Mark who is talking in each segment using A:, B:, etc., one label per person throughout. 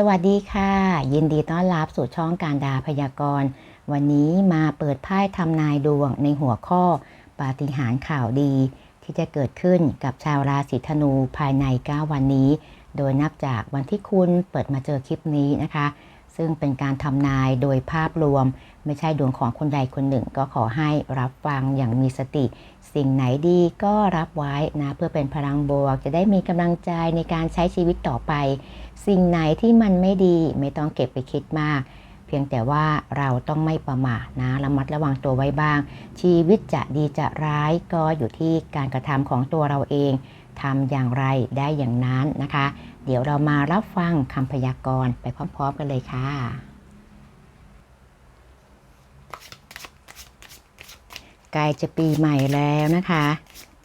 A: สวัสดีค่ะ ยินดีต้อนรับสู่ช่องการดาพยากรณ์ วันนี้มาเปิดไพ่ทำนายดวงในหัวข้อ ปาฏิหาริย์ข่าวดี ที่จะเกิดขึ้นกับชาวราศีธนูภายใน 9 วันนี้ โดยนับจากวันที่คุณเปิดมาเจอคลิปนี้นะคะ ซึ่งเป็นการทำนายโดยภาพรวม ไม่ใช่ดวงของคนใดคนหนึ่ง ก็ขอให้รับฟังอย่างมีสติ สิ่งไหนดีก็รับไว้นะเพื่อเป็นพลังบวก จะได้มีกำลังใจในการใช้ชีวิตต่อไป สิ่งไหนที่มันไม่ดีไม่ต้องเก็บไปคิดมากเพียงแต่ว่าเราต้องไม่ประมาทนะระมัดระวังตัวไว้บ้าง ชีวิตจะดีจะร้ายก็อยู่ที่การกระทำของตัวเราเองทำอย่างไรได้อย่างนั้นนะคะ เดี๋ยวเรามารับฟังคำพยากรณ์ไปพร้อมๆกันเลยค่ะ ใกล้จะปีใหม่แล้วนะคะ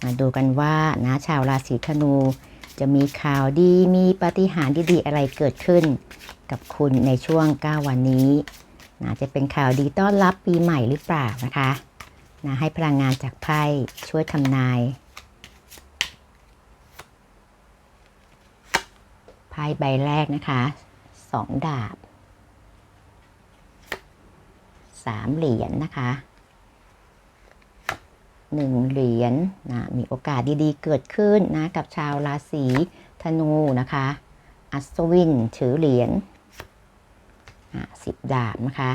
A: มาดูกันว่านะชาวราศีธนู จะมีข่าวดีมีปาฏิหาริย์ดีๆอะไรเกิดขึ้น กับคุณในช่วง 9 วันนี้นะจะเป็นข่าวดีต้อนรับปีใหม่หรือเปล่านะคะนะให้พลังงานจากไพ่ช่วยทำนาย ไพ่ใบแรกนะคะสองดาบสามเหรียญนนะคะหนึ่งเหรียญนะมีโอกาสดีๆ เกิดขึ้นนะกับชาวราศีธนูนะคะ อัศวินถือเหรียญสิบดาบนะคะ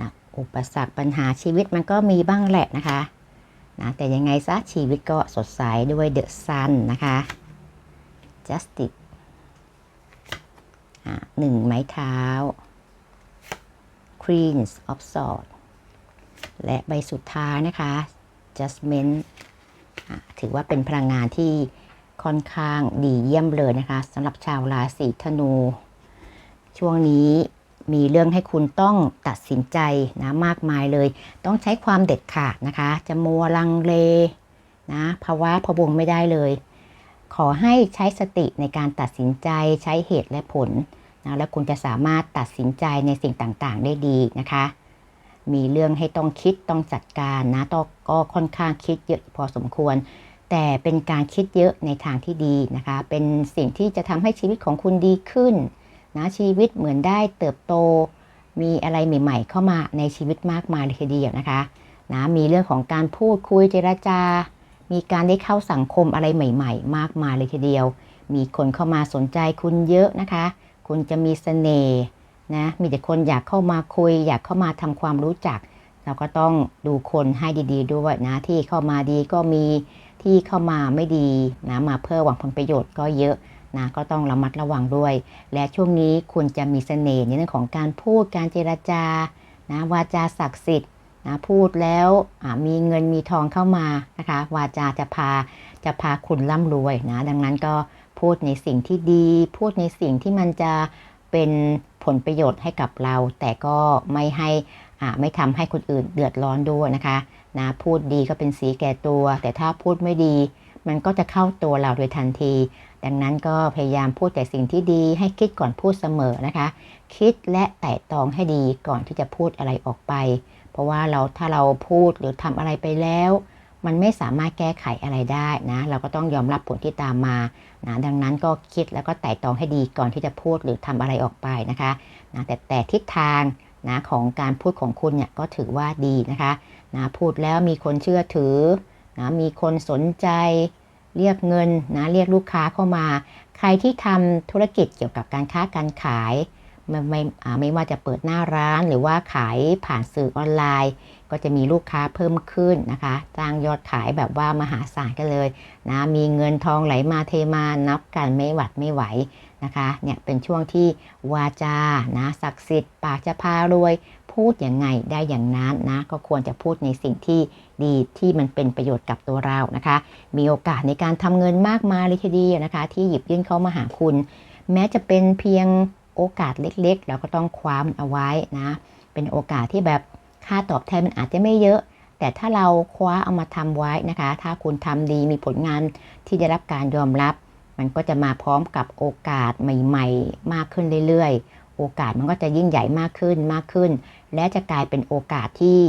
A: นะอุปสรรคปัญหาชีวิตมันก็มีบ้างแหละนะคะนะแต่ยังไงซะชีวิตก็สดใสด้วยเดอะซันนะคะ justice หนึ่งไม้เท้า queens of swords และใบสุดท้ายนะคะ adjustment ถือว่าเป็นพลังงานที่ค่อนข้างดีเยี่ยมเลยนะคะสำหรับชาวราศีธนู ช่วงนี้มีเรื่องให้คุณต้องตัดสินใจนะมากมายเลย ต้องใช้ความเด็ดขาดนะคะ จะมัวลังเลนะภาวะพะวงไม่ได้เลย ขอให้ใช้สติในการตัดสินใจใช้เหตุและผล นะแล้วคุณจะสามารถตัดสินใจในสิ่งต่างๆ ได้ดีนะคะ มีเรื่องให้ต้องคิดต้องจัดการนะต้องก็ค่อนข้างคิดเยอะพอสมควร แต่เป็นการคิดเยอะในทางที่ดีนะคะ เป็นสิ่งที่จะทำให้ชีวิตของคุณดีขึ้นนะชีวิตเหมือนได้เติบโต มีอะไรใหม่ ๆ เข้ามาในชีวิตมากมายเลยทีเดียวนะคะนะมีเรื่องของการพูดคุยเจรจา มีการได้เข้าสังคมอะไรใหม่ ๆ มากมายเลยทีเดียว มีคนเข้ามาสนใจคุณเยอะนะคะ คุณจะมีเสน่ห์นะมีแต่คนอยากเข้ามาคุย อยากเข้ามาทำความรู้จัก เราก็ต้องดูคนให้ดีๆด้วยนะที่เข้ามาดีก็มีที่เข้ามาไม่ดีนะมาเพื่อหวังผลประโยชน์ก็เยอะนะก็ต้องระมัดระวังด้วย และช่วงนี้คุณจะมีเสน่ห์ในเรื่องของการพูดการเจรจานะวาจาศักดิ์สิทธิ์นะพูดแล้วมีเงินมีทองเข้ามานะคะวาจาจะพาจะพาคุณร่ำรวยนะดังนั้นก็ พูดในสิ่งที่ดี พูดในสิ่งที่มันจะเป็นผลประโยชน์ให้กับเรา แต่ก็ไม่ให้ไม่ทำให้คนอื่นเดือดร้อนด้วยนะคะนะพูดดีก็เป็นสีแก่ตัว แต่ถ้าพูดไม่ดี มันก็จะเข้าตัวเราโดยทันที ดังนั้นก็พยายามพูดแต่สิ่งที่ดีให้คิดก่อนพูดเสมอนะคะ คิดและไต่ตองให้ดีก่อนที่จะพูดอะไรออกไป เพราะว่าเราถ้าเราพูดหรือทำอะไรไปแล้ว มันไม่สามารถแก้ไขอะไรได้นะเราก็ต้องยอมรับผลที่ตามมานะดังนั้นก็คิดแล้วก็ไต่ตองให้ดีก่อนที่จะพูดหรือทำอะไรออกไปนะคะนะแต่แต่ทิศทางนะของการพูดของคุณเนี่ยก็ถือว่าดีนะคะนะพูดแล้วมีคนเชื่อถือนะมีคนสนใจเรียกเงินนะเรียกลูกค้าเข้ามา ใครที่ทำธุรกิจเกี่ยวกับการค้าการขายไม่ไม่ไม่ว่าจะเปิดหน้าร้านหรือว่าขายผ่านสื่อออนไลน์ ก็จะมีลูกค้าเพิ่มขึ้นนะคะจ้างยอดขายแบบว่ามหาศาลกันเลยนะมีเงินทองไหลมาเทมานับกันไม่หวัดไม่ไหวนะคะเนี่ยเป็นช่วงที่วาจานะศักดิ์สิทธิ์ปากจะพารวยพูดอย่างไงได้อย่างนั้นนะก็ควรจะพูดในสิ่งที่ดีที่มันเป็นประโยชน์กับตัวเรานะคะ มีโอกาสในการทำเงินมากมายเลยทีเดียวนะคะ ที่หยิบยื่นเข้ามาหาคุณ แม้จะเป็นเพียงโอกาสเล็กๆ เราก็ต้องคว้ามเอาไว้นะเป็นโอกาสที่แบบ ค่าตอบแทนมันอาจจะไม่เยอะ แต่ถ้าเราคว้าเอามาทำไว้นะคะ ถ้าคุณทำดีมีผลงานที่ได้รับการยอมรับ มันก็จะมาพร้อมกับโอกาสใหม่ๆ มากขึ้นเรื่อยๆ โอกาสมันก็จะยิ่งใหญ่มากขึ้นมากขึ้น และจะกลายเป็นโอกาสที่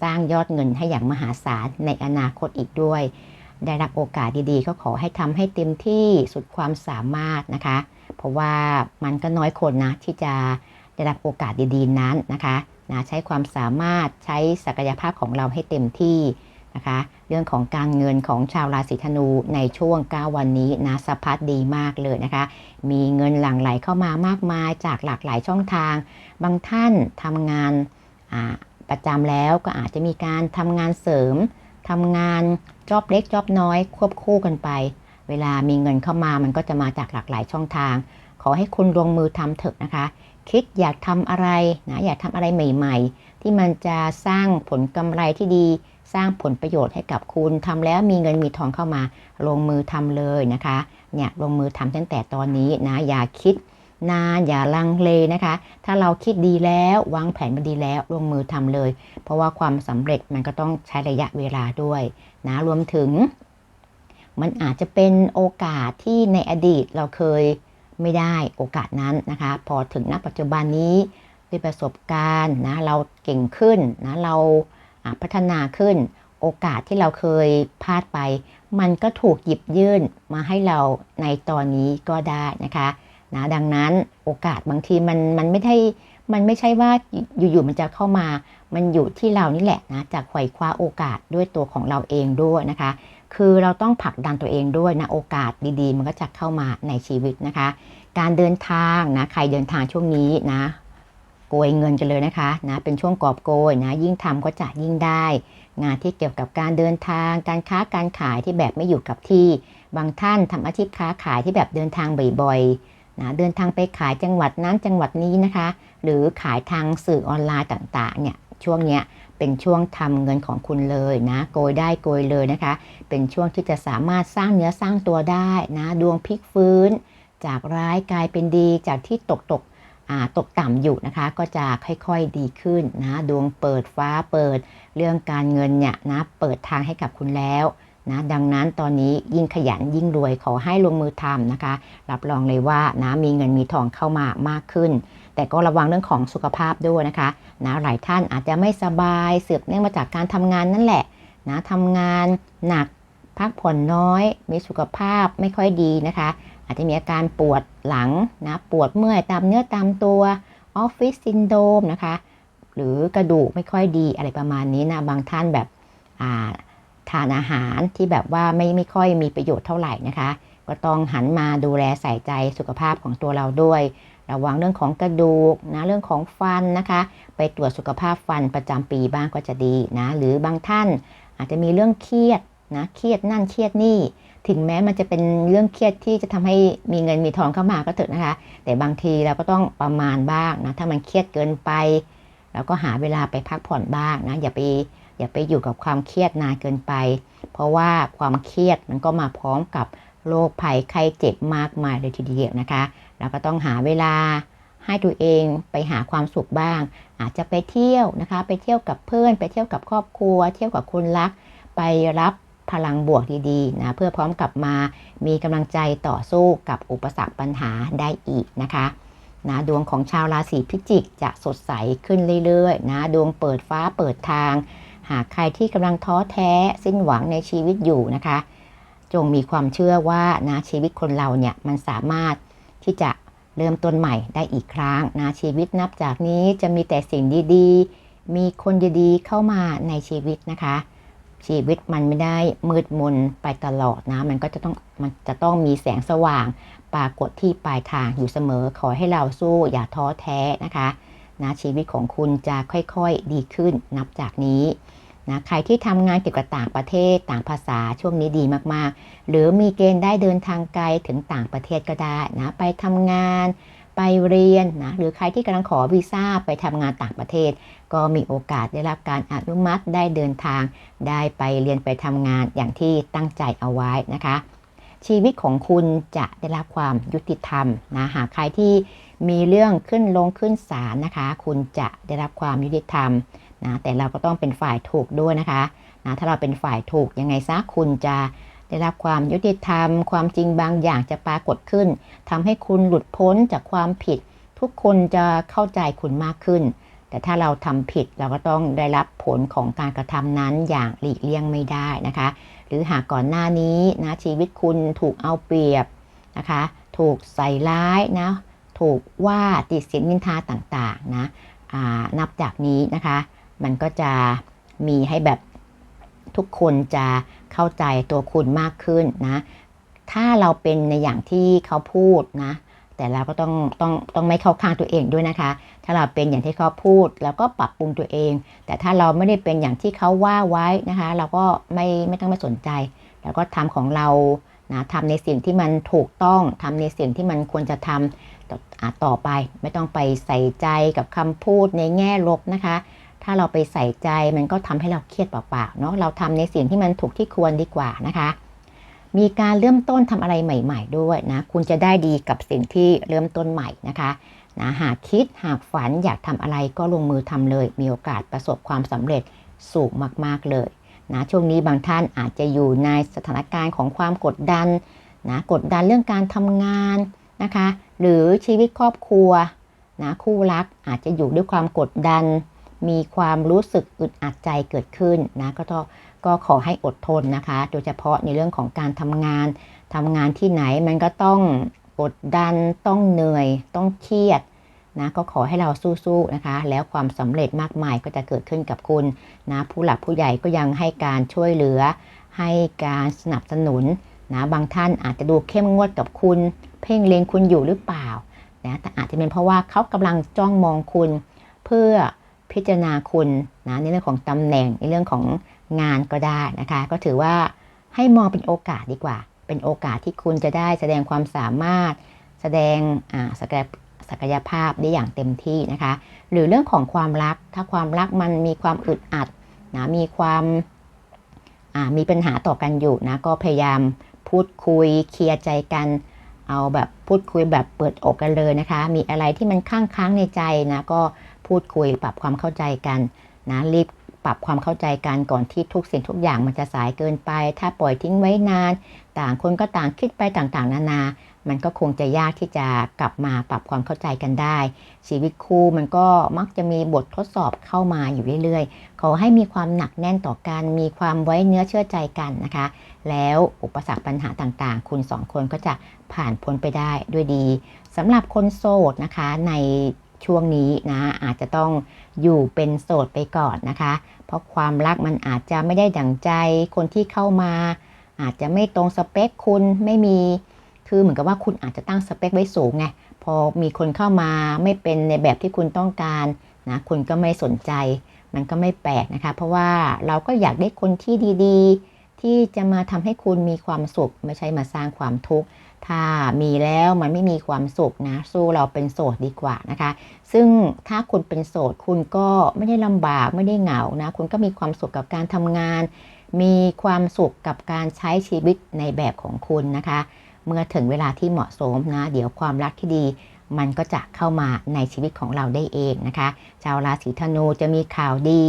A: สร้างยอดเงินให้อย่างมหาศาลในอนาคตอีกด้วย ได้รับโอกาสดีๆ ก็ขอให้ทำให้เต็มที่สุดความสามารถนะคะ เพราะว่ามันก็น้อยคนนะที่จะได้รับโอกาสดีๆนั้นนะคะ นะใช้ความสามารถใช้ศักยภาพของเราให้เต็มที่นะคะเรื่องของการเงินของชาวราศีธนูในช่วง 9 วันนี้นะสะพัดดีมากเลยนะคะ มีเงินหลั่งไหลเข้ามามากมายจากหลากหลายช่องทาง บางท่านทำงานประจำแล้วก็อาจจะมีการทำงานเสริมทำงานจอบเล็กจอบน้อย ควบคู่กันไป เวลามีเงินเข้ามามันก็จะมาจากหลากหลายช่องทาง ขอให้คุณลงมือทำเถอะนะคะ คิดอยากทำอะไรนะอยากทำอะไรใหม่ ๆ ที่มันจะสร้างผลกำไรที่ดี สร้างผลประโยชน์ให้กับคุณทำแล้วมีเงินมีทองเข้ามา ลงมือทำเลยนะคะเนี่ยลงมือทำตั้งแต่ตอนนี้นะอย่าคิดนานอย่าลังเลนะคะ ถ้าเราคิดดีแล้ววางแผนมาดีแล้วลงมือทำเลย เพราะว่าความสำเร็จมันก็ต้องใช้ระยะเวลาด้วยนะรวมถึง มันอาจจะเป็นโอกาสที่ในอดีตเราเคย ไม่ได้โอกาสนั้นนะคะ พอถึงณปัจจุบันนี้ด้วยประสบการณ์นะเราเก่งขึ้นนะเราพัฒนาขึ้น โอกาสที่เราเคยพลาดไป มันก็ถูกหยิบยื่นมาให้เราในตอนนี้ก็ได้นะคะนะดังนั้นโอกาสบางทีมันมันไม่ได้มันไม่ใช่ว่าอยู่ๆมันจะเข้ามา มันอยู่ที่เรานี่แหละนะจากไขว่คว้าโอกาสด้วยตัวของเราเองด้วยนะคะ คือเราต้องผลักดันตัวเองด้วยนะโอกาสดีๆ มันก็จะเข้ามาในชีวิตนะคะ การเดินทางนะใครเดินทางช่วงนี้นะโกยเงินกันเลยนะคะนะเป็นช่วงกอบโกยนะยิ่งทำก็จะยิ่งได้ งานที่เกี่ยวกับการเดินทาง การค้าการขายที่แบบไม่อยู่กับที่ บางท่านทำอาชีพค้าขายที่แบบเดินทางบ่อยๆนะเดินทางไปขายจังหวัดนั้นจังหวัดนี้นะคะ หรือขายทางสื่อออนไลน์ต่างๆเนี่ย ช่วงเนี้ยเป็นช่วงทำเงินของคุณเลยนะ โกยได้โกยเลยนะคะ เป็นช่วงที่จะสามารถสร้างเนื้อสร้างตัวได้นะ ดวงพลิกฟื้น จากร้ายกลายเป็นดีจากที่ตกตกตกต่ำอยู่นะคะ ก็จะค่อยๆดีขึ้นนะ ดวงเปิดฟ้าเปิดเรื่องการเงินเนี่ยนะ เปิดทางให้กับคุณแล้วนะดังนั้นตอนนี้ยิ่งขยันยิ่งรวยขอให้ลงมือทำนะคะ รับรองเลยว่านะมีเงินมีทองเข้ามามากขึ้น แต่ก็ระวังเรื่องของสุขภาพด้วยนะคะนะหลายท่านอาจจะไม่สบายสืบเนื่องมาจากการทำงานนั่นแหละนะทำงานหนักพักผ่อนน้อย มีสุขภาพไม่ค่อยดีนะคะ อาจจะมีอาการปวดหลังนะปวดเมื่อยตามเนื้อตามตัวออฟฟิศซินโดมนะคะหรือกระดูกไม่ค่อยดีอะไรประมาณนี้นะบางท่านแบบทานอาหารที่แบบว่าไม่ไม่ค่อยมีประโยชน์เท่าไหร่นะคะ ก็ต้องหันมาดูแลใส่ใจสุขภาพของตัวเราด้วย ระวังเรื่องของกระดูกนะเรื่องของฟันนะคะ ไปตรวจสุขภาพฟันประจำปีบ้างก็จะดีนะ หรือบางท่านอาจจะมีเรื่องเครียดนะเครียดนั่นเครียดนี่ ถึงแม้มันจะเป็นเรื่องเครียดที่จะทำให้มีเงินมีทองเข้ามาก็เถอะนะคะ แต่บางทีเราก็ต้องประมาณบ้างนะถ้ามันเครียดเกินไปเราก็หาเวลาไปพักผ่อนบ้างนะอย่าไปอย่าไปอยู่กับความเครียดนานเกินไป เพราะว่าความเครียดมันก็มาพร้อมกับโรคภัยไข้เจ็บมากมายเลยทีเดียวนะคะ เราก็ต้องหาเวลาให้ตัวเองไปหาความสุขบ้าง อาจจะไปเที่ยวนะคะ ไปเที่ยวกับเพื่อน ไปเที่ยวกับครอบครัว เที่ยวกับคนรัก ไปรับพลังบวกดีๆนะเพื่อพร้อมกลับมามีกำลังใจต่อสู้กับอุปสรรคปัญหาได้อีกนะคะนะดวงของชาวราศีพิจิกจะสดใสขึ้นเรื่อยๆนะดวงเปิดฟ้าเปิดทาง หากใครที่กำลังท้อแท้สิ้นหวังในชีวิตอยู่นะคะ จงมีความเชื่อว่านะชีวิตคนเราเนี่ยมันสามารถ ที่จะเริ่มต้นใหม่ได้อีกครั้งนะชีวิตนับจากนี้จะมีแต่สิ่งดีๆ มีคนดีๆเข้ามาในชีวิตนะคะ ชีวิตมันไม่ได้มืดมนไปตลอดนะ มันก็จะต้องมันจะต้องมีแสงสว่าง ปรากฏที่ปลายทางอยู่เสมอขอให้เราสู้อย่าท้อแท้นะคะนะชีวิตของคุณจะค่อยๆดีขึ้นนับจากนี้ นะใครที่ทำงานเกี่ยวกับต่างประเทศต่างภาษาช่วงนี้ดีมากๆ หรือมีเกณฑ์ได้เดินทางไกลถึงต่างประเทศก็ได้นะไปทำงานไปเรียนนะหรือใครที่กำลังขอวีซ่าไปทำงานต่างประเทศ ก็มีโอกาสได้รับการอนุมัติได้เดินทาง ได้ไปเรียนไปทำงานอย่างที่ตั้งใจเอาไว้นะคะ ชีวิตของคุณจะได้รับความยุติธรรมนะหากใครที่มีเรื่องขึ้นลงขึ้นศาลนะคะ คุณจะได้รับความยุติธรรม นะแต่เราก็ต้องเป็นฝ่ายถูกด้วยนะคะนะถ้าเราเป็นฝ่ายถูกยังไงซะคุณจะได้รับความยุติธรรม ความจริงบางอย่างจะปรากฏขึ้นทำให้คุณหลุดพ้นจากความผิด ทุกคนจะเข้าใจคุณมากขึ้น แต่ถ้าเราทำผิดเราก็ต้องได้รับผลของการกระทำนั้นอย่างหลีกเลี่ยงไม่ได้นะคะ หรือหากก่อนหน้านี้นะชีวิตคุณถูกเอาเปรียบนะคะ ถูกใส่ร้ายนะ ถูกว่าติดสินนินทาต่างๆนะนับจากนี้นะคะ มันก็จะมีให้แบบทุกคนจะเข้าใจตัวคุณมากขึ้นนะ ถ้าเราเป็นในอย่างที่เขาพูดนะ แต่เราก็ต้องต้องต้องไม่เข้าข้างตัวเองด้วยนะคะ ถ้าเราเป็นอย่างที่เขาพูดเราก็ปรับปรุงตัวเอง แต่ถ้าเราไม่ได้เป็นอย่างที่เขาว่าไว้นะคะ เราก็ไม่ไม่ต้องไม่สนใจ แล้วก็ทำของเรานะทำในสิ่งที่มันถูกต้องทำในสิ่งที่มันควรจะทำต่ออะต่อไป ไม่ต้องไปใส่ใจกับคำพูดในแง่ลบนะคะ ถ้าเราไปใส่ใจมันก็ทำให้เราเครียดเปล่าๆเนาะเราทำในสิ่งที่มันถูกที่ควรดีกว่านะคะ มีการเริ่มต้นทำอะไรใหม่ ๆ ด้วยนะ คุณจะได้ดีกับสิ่งที่เริ่มต้นใหม่นะคะนะหากคิดหากฝันอยากทำอะไรก็ลงมือทำเลย มีโอกาสประสบความสำเร็จสูงมากๆเลยนะช่วงนี้บางท่านอาจจะอยู่ในสถานการณ์ของความกดดันนะกดดันเรื่องการทำงานนะคะ หรือชีวิตครอบครัวนะคู่รักอาจจะอยู่ด้วยความกดดัน มีความรู้สึกอึดอัดใจเกิดขึ้นนะก็ต้องก็ขอให้อดทนนะคะ โดยเฉพาะในเรื่องของการทำงานทำงานที่ไหนมันก็ต้องกดดันต้องเหนื่อยต้องเครียดนะก็ขอให้เราสู้ๆนะคะ แล้วความสำเร็จมากมายก็จะเกิดขึ้นกับคุณนะผู้หลักผู้ใหญ่ก็ยังให้การช่วยเหลือ ให้การสนับสนุนนะบางท่านอาจจะดูเข้มงวดกับคุณ เพ่งเล็งคุณอยู่หรือเปล่านะแต่อาจจะเป็นเพราะว่าเขากำลังจ้องมองคุณ เพื่อ พิจารณาคุณนะในเรื่องของตำแหน่งในเรื่องของงานก็ได้นะคะ ก็ถือว่าให้มองเป็นโอกาสดีกว่า เป็นโอกาสที่คุณจะได้แสดงความสามารถ แสดงศักยศักยภาพได้อย่างเต็มที่นะคะ หรือเรื่องของความรัก ถ้าความรักมันมีความอึดอัดนะมีความมีปัญหาต่อกันอยู่นะก็พยายามพูดคุยเคลียร์ใจกัน เอาแบบพูดคุยแบบเปิดอกกันเลยนะคะ มีอะไรที่มันค้างค้างในใจนะก็ พูดคุยปรับความเข้าใจกันนะรีบปรับความเข้าใจกันก่อนที่ทุกสิ่งทุกอย่างมันจะสายเกินไป ถ้าปล่อยทิ้งไว้นาน ต่างคนก็ต่างคิดไปต่างๆ นานา มันก็คงจะยากที่จะกลับมาปรับความเข้าใจกันได้ ชีวิตคู่มันก็มักจะมีบททดสอบเข้ามาอยู่เรื่อยๆ ขอให้มีความหนักแน่นต่อกัน มีความไว้เนื้อเชื่อใจกันนะคะ แล้วอุปสรรคปัญหาต่างๆ คุณสองคนก็จะผ่านพ้นไปได้ด้วยดีสำหรับคนโสดนะคะใน ช่วงนี้นะ อาจจะต้องอยู่เป็นโสดไปก่อนนะคะ เพราะความรักมันอาจจะไม่ได้ดั่งใจคนที่เข้ามา อาจจะไม่ตรงสเปคคุณไม่มี คือเหมือนกับว่าคุณอาจจะตั้งสเปคไว้สูงไงพอมีคนเข้ามาไม่เป็นในแบบที่คุณต้องการนะคุณก็ไม่สนใจ มันก็ไม่แปลกนะคะ เพราะว่าเราก็อยากได้คนที่ดีๆ ที่จะมาทำให้คุณมีความสุขไม่ใช่มาสร้างความทุกข์ ถ้ามีแล้วมันไม่มีความสุขนะ สู้เราเป็นโสดดีกว่านะคะ ซึ่งถ้าคุณเป็นโสดคุณก็ไม่ได้ลำบากไม่ได้เหงานะ คุณก็มีความสุขกับการทำงาน มีความสุขกับการใช้ชีวิตในแบบของคุณนะคะ เมื่อถึงเวลาที่เหมาะสมนะ เดี๋ยวความรักที่ดีมันก็จะเข้ามาในชีวิตของเราได้เองนะคะ ชาวราศีธนูจะมีข่าวดี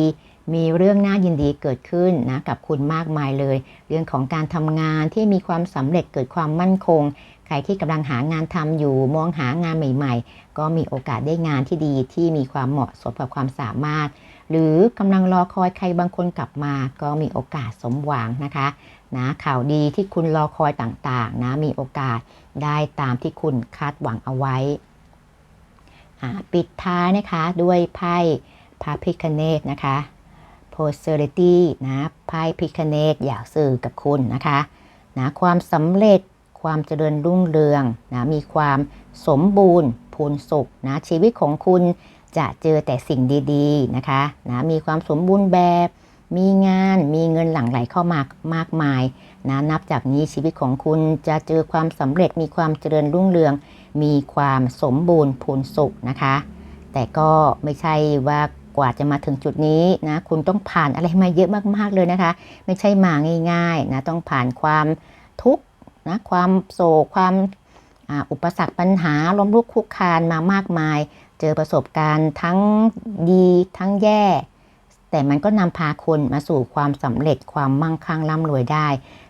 A: มีเรื่องน่ายินดีเกิดขึ้นนะกับคุณมากมายเลย เรื่องของการทำงานที่มีความสำเร็จเกิดความมั่นคง ใครที่กำลังหางานทำอยู่มองหางานใหม่ ๆ ก็มีโอกาสได้งานที่ดีที่มีความเหมาะสมกับความสามารถ หรือกำลังรอคอยใครบางคนกลับมา ก็มีโอกาสสมหวังนะคะนะข่าวดีที่คุณรอคอยต่างๆนะมีโอกาสได้ตามที่คุณคาดหวังเอาไว้ปิดท้ายนะคะด้วยไพ่พระพิคเนตนะคะ posterity นะไพ่พิคเนตอยากสื่อกับคุณนะคะนะความสำเร็จความเจริญรุ่งเรืองนะมีความสมบูรณ์พูนสุขนะชีวิตของคุณจะเจอแต่สิ่งดีๆนะคะนะมีความสมบูรณ์แบบ มีงานมีเงินหลั่งไหลเข้ามามากมายนะนับจากนี้ชีวิตของคุณจะเจอความสำเร็จมีความเจริญรุ่งเรือง มีความสมบูรณ์พูนสุขนะคะ แต่ก็ไม่ใช่ว่า กว่าจะมาถึงจุดนี้นะคุณต้องผ่านอะไรมาเยอะมากๆเลยนะคะ ไม่ใช่มาง่ายๆนะต้องผ่านความทุกข์นะความโศกความอุปสรรคปัญหาล้มลุกคุกคานมามากมาย เจอประสบการณ์ทั้งดีทั้งแย่ แต่มันก็นำพาคนมาสู่ความสำเร็จความมั่งคั่งร่ำรวยได้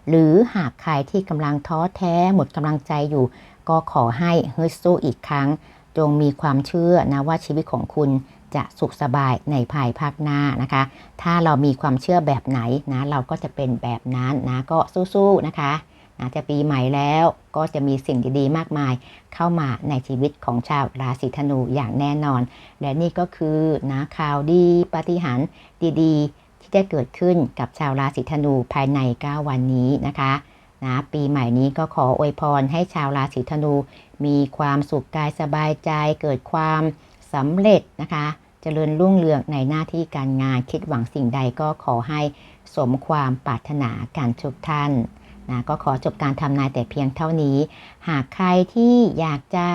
A: หรือหากใครที่กำลังท้อแท้หมดกำลังใจอยู่ ก็ขอให้ฮึดสู้อีกครั้ง จงมีความเชื่อนะว่าชีวิตของคุณ จะสุขสบายในภายภาคหน้านะคะ ถ้าเรามีความเชื่อแบบไหนนะเราก็จะเป็นแบบนั้นนะก็สู้ๆนะคะอาจจะปีใหม่แล้วก็จะมีสิ่งดีๆ มากมาย เข้ามาในชีวิตของชาวราศีธนูอย่างแน่นอน และนี่ก็คือนะข่าวดีปาฏิหาริย์ดีๆ ที่จะเกิดขึ้นกับชาวราศีธนูภายใน 9 วันนี้นะคะนะปีใหม่นี้ก็ขออวยพรให้ชาวราศีธนู มีความสุขกายสบายใจเกิดความ สำเร็จนะคะเจริญรุ่งเรืองในหน้าที่การงานคิดหวังสิ่งใดก็ขอให้สมความปรารถนาการทุกท่านนะก็ขอจบการทำนายแต่เพียงเท่านี้ หากใครที่อยากจะ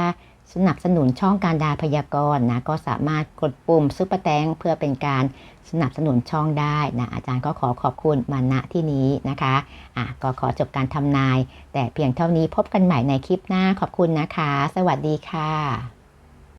A: สนับสนุนช่องการดาพยากรณ์นะก็สามารถกดปุ่มซุปเปอร์แตงเพื่อเป็นการสนับสนุนช่องได้นะอาจารย์ก็ขอขอบคุณมาณที่นี้นะคะอะก็ขอจบการทำนาย แต่เพียงเท่านี้พบกันใหม่ในคลิปหน้าขอบคุณนะคะ สวัสดีค่ะ